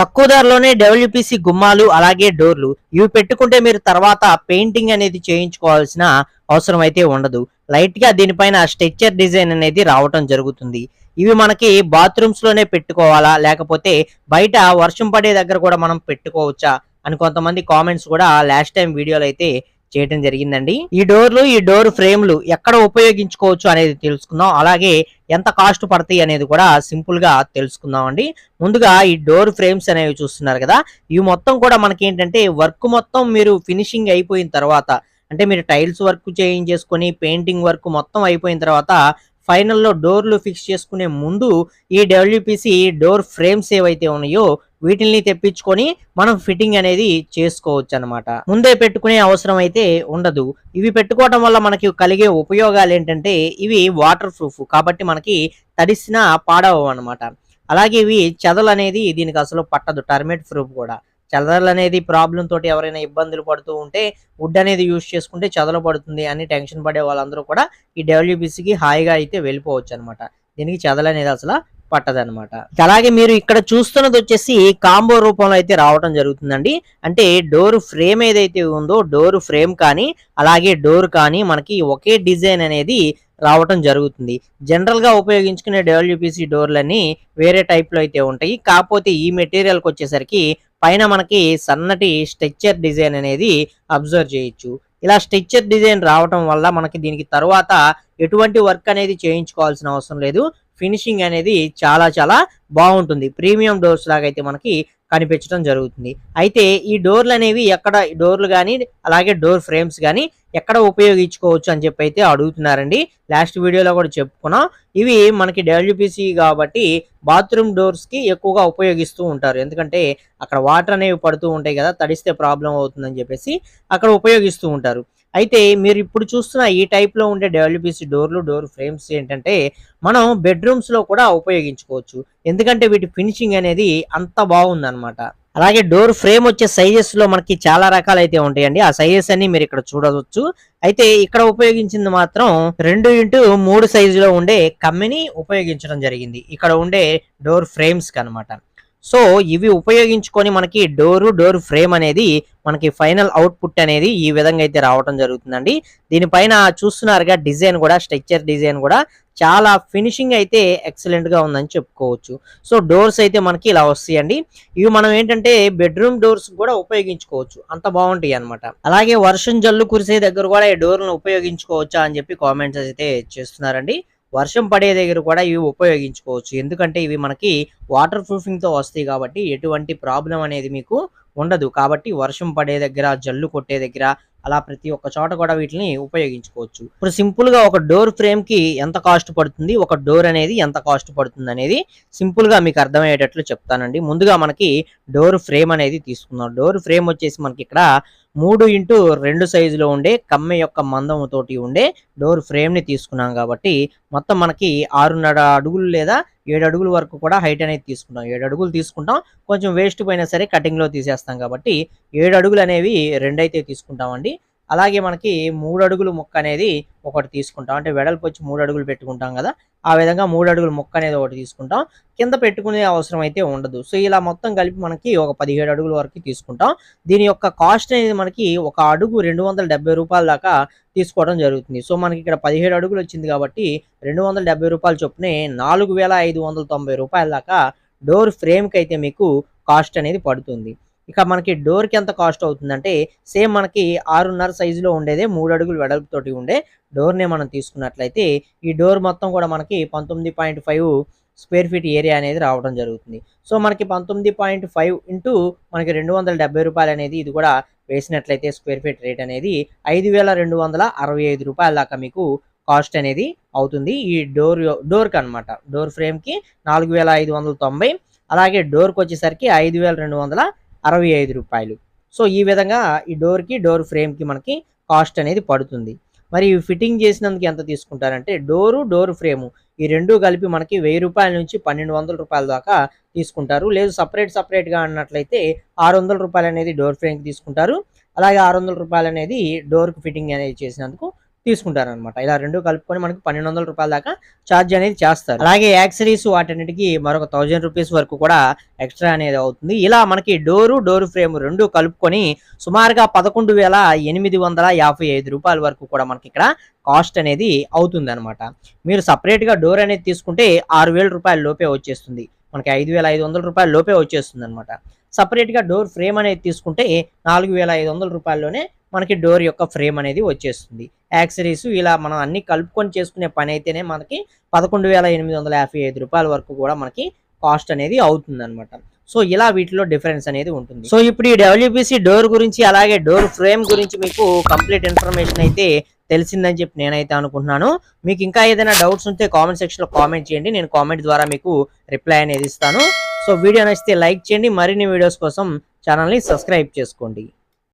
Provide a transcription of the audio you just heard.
తక్కువ ధరలోనే డబ్ల్యూపీసీ గుమ్మాలు అలాగే డోర్లు. ఇవి పెట్టుకుంటే మీరు తర్వాత పెయింటింగ్ అనేది చేయించుకోవాల్సిన అవసరం అయితే ఉండదు. లైట్గా దీనిపైన స్ట్రెచ్చర్ డిజైన్ అనేది రావటం జరుగుతుంది. ఇవి మనకి బాత్రూమ్స్లోనే పెట్టుకోవాలా? లేకపోతే బయట వర్షం పడే దగ్గర కూడా మనం పెట్టుకోవచ్చా? అని కొంతమంది కామెంట్స్ కూడా లాస్ట్ టైం వీడియోలు అయితే చేయడం జరిగిందండి. ఈ డోర్లు ఈ డోర్ ఫ్రేమ్లు ఎక్కడ ఉపయోగించుకోవచ్చు అనేది తెలుసుకుందాం. అలాగే ఎంత కాస్ట్ పడతాయి అనేది కూడా సింపుల్గా తెలుసుకుందాం అండి ముందుగా ఈ డోర్ ఫ్రేమ్స్ అనేవి చూస్తున్నారు కదా. ఇవి మొత్తం కూడా మనకి ఏంటంటే వర్క్ మొత్తం మీరు ఫినిషింగ్ అయిపోయిన తర్వాత అంటే మీరు టైల్స్ వర్క్ చేయించేసుకొని పెయింటింగ్ వర్క్ మొత్తం అయిపోయిన తర్వాత ఫైనల్లో డోర్లు ఫిక్స్ చేసుకునే ముందు ఈ డబ్ల్యూపీసీ డోర్ ఫ్రేమ్స్ ఏవైతే ఉన్నాయో వీటిల్ని తెప్పించుకొని మనం ఫిట్టింగ్ అనేది చేసుకోవచ్చు అనమాట ముందే పెట్టుకునే అవసరం అయితే ఉండదు. ఇవి పెట్టుకోవడం వల్ల మనకి కలిగే ఉపయోగాలు ఏంటంటే ఇవి వాటర్ ప్రూఫ్ కాబట్టి మనకి తడిసిన పాడవు అనమాట అలాగే ఇవి చెదలు అనేది దీనికి అసలు పట్టదు టర్మేట్ ప్రూఫ్ కూడా. చెదలు అనేది ప్రాబ్లం తోటి ఎవరైనా ఇబ్బందులు పడుతూ ఉంటే వుడ్ అనేది యూజ్ చేసుకుంటే చదలు పడుతుంది అని టెన్షన్ పడే వాళ్ళందరూ కూడా ఈ డబ్ల్యూబీసీకి హాయిగా అయితే వెళ్ళిపోవచ్చు అనమాట దీనికి చదలు అనేది అసలు పట్టదనమాట అలాగే మీరు ఇక్కడ చూస్తున్నది వచ్చేసి కాంబో రూపంలో అయితే రావడం జరుగుతుందండి. అంటే డోర్ ఫ్రేమ్ ఏదైతే ఉందో డోర్ ఫ్రేమ్ కానీ అలాగే డోర్ కానీ మనకి ఒకే డిజైన్ అనేది రావటం జరుగుతుంది. జనరల్గా ఉపయోగించుకునే డబ్ల్యూపీసీ డోర్లన్నీ వేరే టైప్లో అయితే ఉంటాయి. కాకపోతే ఈ మెటీరియల్కి వచ్చేసరికి పైన మనకి సన్నటి స్ట్రెచ్చర్ డిజైన్ అనేది అబ్జర్వ్ చేయొచ్చు. ఇలా స్ట్రెచ్చర్ డిజైన్ రావటం వల్ల మనకి దీనికి తర్వాత ఎటువంటి వర్క్ అనేది చేయించుకోవాల్సిన అవసరం లేదు. ఫినిషింగ్ అనేది చాలా చాలా బాగుంటుంది. ప్రీమియం డోర్స్ లాగా అయితే మనకి కనిపించడం జరుగుతుంది. అయితే ఈ డోర్లు అనేవి ఎక్కడ డోర్లు కానీ అలాగే డోర్ ఫ్రేమ్స్ కానీ ఎక్కడ ఉపయోగించుకోవచ్చు అని చెప్పి అయితే అడుగుతున్నారండి. లాస్ట్ వీడియోలో కూడా చెప్పుకున్నాం. ఇవి మనకి డబ్ల్యూపీసీ కాబట్టి బాత్రూమ్ డోర్స్కి ఎక్కువగా ఉపయోగిస్తూ ఉంటారు. ఎందుకంటే అక్కడ వాటర్ అనేవి పడుతూ ఉంటాయి కదా తడిస్తే ప్రాబ్లం అవుతుందని చెప్పేసి అక్కడ ఉపయోగిస్తూ ఉంటారు. అయితే మీరు ఇప్పుడు చూస్తున్న ఈ టైప్లో ఉండే డబ్ల్యూబీసీ డోర్లు డోర్ ఫ్రేమ్స్ ఏంటంటే మనం బెడ్రూమ్స్లో కూడా ఉపయోగించుకోవచ్చు. ఎందుకంటే వీటి ఫినిషింగ్ అనేది అంత బాగుందన్నమాట. అలాగే డోర్ ఫ్రేమ్ వచ్చే సైజెస్లో మనకి చాలా రకాలు అయితే ఉంటాయండి. ఆ సైజెస్ అన్ని మీరు ఇక్కడ చూడవచ్చు. అయితే ఇక్కడ ఉపయోగించింది మాత్రం రెండు ఇంటూ మూడు సైజులో ఉండే కమ్మిని ఉపయోగించడం జరిగింది. ఇక్కడ ఉండే డోర్ ఫ్రేమ్స్కి అనమాట సో ఇవి ఉపయోగించుకొని మనకి డోరు డోర్ ఫ్రేమ్ అనేది మనకి ఫైనల్ అవుట్పుట్ అనేది ఈ విధంగా అయితే రావడం జరుగుతుందండి. దీనిపైన చూస్తున్నారుగా డిజైన్ కూడా స్ట్రక్చర్ డిజైన్ కూడా చాలా ఫినిషింగ్ అయితే ఎక్సలెంట్గా ఉందని చెప్పుకోవచ్చు. సో డోర్స్ అయితే మనకి ఇలా వస్తాయండి. ఇవి మనం ఏంటంటే బెడ్రూమ్ డోర్స్ కూడా ఉపయోగించుకోవచ్చు. అంత బాగుంటాయి అన్నమాట. అలాగే వర్షం జల్లు కురిసే దగ్గర కూడా ఈ డోర్లను ఉపయోగించుకోవచ్చా అని చెప్పి కామెంట్స్ అయితే చేస్తున్నారండి. వర్షం పడే దగ్గర కూడా ఇవి ఉపయోగించుకోవచ్చు. ఎందుకంటే ఇవి మనకి వాటర్ ప్రూఫింగ్తో వస్తాయి కాబట్టి ఎటువంటి ప్రాబ్లం అనేది మీకు ఉండదు. కాబట్టి వర్షం పడే దగ్గర జల్లు కొట్టే దగ్గర అలా ప్రతి ఒక్క చోట కూడా వీటిని ఉపయోగించుకోవచ్చు. ఇప్పుడు సింపుల్గా ఒక డోర్ ఫ్రేమ్కి ఎంత కాస్ట్ పడుతుంది ఒక డోర్ అనేది ఎంత కాస్ట్ పడుతుంది అనేది సింపుల్గా మీకు అర్థమయ్యేటట్లు చెప్తానండి. ముందుగా మనకి డోర్ ఫ్రేమ్ అనేది తీసుకుందాం. డోర్ ఫ్రేమ్ వచ్చేసి మనకి ఇక్కడ మూడు ఇంటూ రెండు సైజులో ఉండే కమ్మె యొక్క మందము తోటి ఉండే డోర్ ఫ్రేమ్ని తీసుకున్నాం కాబట్టి మొత్తం మనకి ఆరున్నర అడుగులు లేదా ఏడు అడుగుల వరకు కూడా హైట్ అనేది తీసుకుంటాం ఏడు అడుగులు తీసుకుంటాం. కొంచెం వేస్ట్ పోయినా సరే కటింగ్లో తీసేస్తాం కాబట్టి ఏడు అడుగులు అనేవి రెండు అయితే తీసుకుంటామండి. అలాగే మనకి మూడు అడుగులు ముక్క అనేది ఒకటి తీసుకుంటాం. అంటే వెడల్పు వచ్చి మూడు అడుగులు పెట్టుకుంటాం కదా ఆ విధంగా మూడు అడుగులు ముక్క అనేది ఒకటి తీసుకుంటాం. కింద పెట్టుకునే అవసరం అయితే ఉండదు. సో ఇలా మొత్తం కలిపి మనకి ఒక పదిహేడు అడుగుల వరకు తీసుకుంటాం. దీని యొక్క కాస్ట్ అనేది మనకి ఒక అడుగు రెండు వందల రూపాయల దాకా తీసుకోవడం జరుగుతుంది. సో మనకి ఇక్కడ పదిహేడు అడుగులు వచ్చింది కాబట్టి రెండు వందల డెబ్బై రూపాయల చొప్పునే నాలుగు వేల ఐదు వందల తొంభై రూపాయల దాకా డోర్ ఫ్రేమ్కి అయితే మీకు కాస్ట్ అనేది పడుతుంది. ఇక మనకి డోర్కి ఎంత కాస్ట్ అవుతుందంటే సేమ్ మనకి ఆరున్నర సైజులో ఉండేదే మూడు అడుగులు వెడల్పుతోటి ఉండే డోర్నే మనం తీసుకున్నట్లయితే ఈ డోర్ మొత్తం కూడా మనకి పంతొమ్మిది point five square feet area అనేది రావడం జరుగుతుంది. సో మనకి పంతొమ్మిది పాయింట్ ఫైవ్ ఇంటూ మనకి రెండు వందల డెబ్బై రూపాయలు అనేది ఇది కూడా వేసినట్లయితే స్క్వేర్ ఫీట్ రేట్ అనేది ఐదు వేల రెండు వందల అరవై ఐదు రూపాయల దాకా మీకు కాస్ట్ అనేది అవుతుంది. ఈ డోర్ డోర్కి అనమాట డోర్ ఫ్రేమ్కి నాలుగు వేల ఐదు వందల తొంభై అలాగే డోర్కి వచ్చేసరికి ఐదు వేల రెండు వందల అరవై ఐదు రూపాయలు. సో ఈ విధంగా ఈ డోర్కి డోర్ ఫ్రేమ్కి మనకి కాస్ట్ అనేది పడుతుంది. మరి ఈ ఫిట్టింగ్ చేసినందుకు ఎంత తీసుకుంటారంటే డోరు డోర్ ఫ్రేము ఈ రెండు కలిపి మనకి వెయ్యి రూపాయల నుంచి పన్నెండు వందల రూపాయల దాకా తీసుకుంటారు. లేదు సపరేట్ సపరేట్గా అన్నట్లయితే ఆరు వందల రూపాయలు అనేది డోర్ ఫ్రేమ్కి తీసుకుంటారు. అలాగే ఆరు వందల రూపాయలు అనేది డోర్కి ఫిట్టింగ్ అనేది చేసినందుకు తీసుకుంటారనమాట ఇలా రెండు కలుపుకొని మనకి పన్నెండు వందల రూపాయల దాకా ఛార్జ్ అనేది చేస్తారు. అలాగే యాక్సరీస్ వాటన్నిటికి మరొక థౌజండ్ రూపీస్ వరకు కూడా ఎక్స్ట్రా అనేది అవుతుంది. ఇలా మనకి డోరు డోర్ ఫ్రేమ్ రెండు కలుపుకొని సుమారుగా పదకొండు వేల ఎనిమిది వందల యాభై ఐదు రూపాయల వరకు కూడా మనకి ఇక్కడ కాస్ట్ అనేది అవుతుంది అనమాట మీరు సపరేట్గా డోర్ అనేది తీసుకుంటే ఆరు వేల రూపాయల లోపే వచ్చేస్తుంది. మనకి ఐదు వేల ఐదు వందల రూపాయల లోపే వచ్చేస్తుంది అనమాట సపరేట్గా డోర్ ఫ్రేమ్ అనేది తీసుకుంటే నాలుగు వేల ఐదు వందల రూపాయల్లోనే మనకి డోర్ యొక్క ఫ్రేమ్ అనేది వచ్చేస్తుంది. యాక్సరీస్ ఇలా మనం అన్ని కలుపుకొని చేసుకునే పని అయితేనే మనకి పదకొండు వేల ఎనిమిది వందల యాభై ఐదు రూపాయల వరకు కూడా మనకి కాస్ట్ అనేది అవుతుంది అనమాట సో ఇలా వీటిలో డిఫరెన్స్ అనేది ఉంటుంది. సో ఇప్పుడు ఈ డబ్ల్యూబీసీ డోర్ గురించి అలాగే డోర్ ఫ్రేమ్ గురించి మీకు కంప్లీట్ ఇన్ఫర్మేషన్ అయితే తెలిసిందని చెప్పి నేనైతే అనుకుంటున్నాను. మీకు ఇంకా ఏదైనా డౌట్స్ ఉంటే కామెంట్ సెక్షన్లో కామెంట్ చేయండి. నేను కామెంట్ ద్వారా మీకు రిప్లై అనేది ఇస్తాను. సో వీడియో నచ్చితే లైక్ చేయండి. మరిన్ని వీడియోస్ కోసం ఛానల్ని సబ్స్క్రైబ్ చేసుకోండి.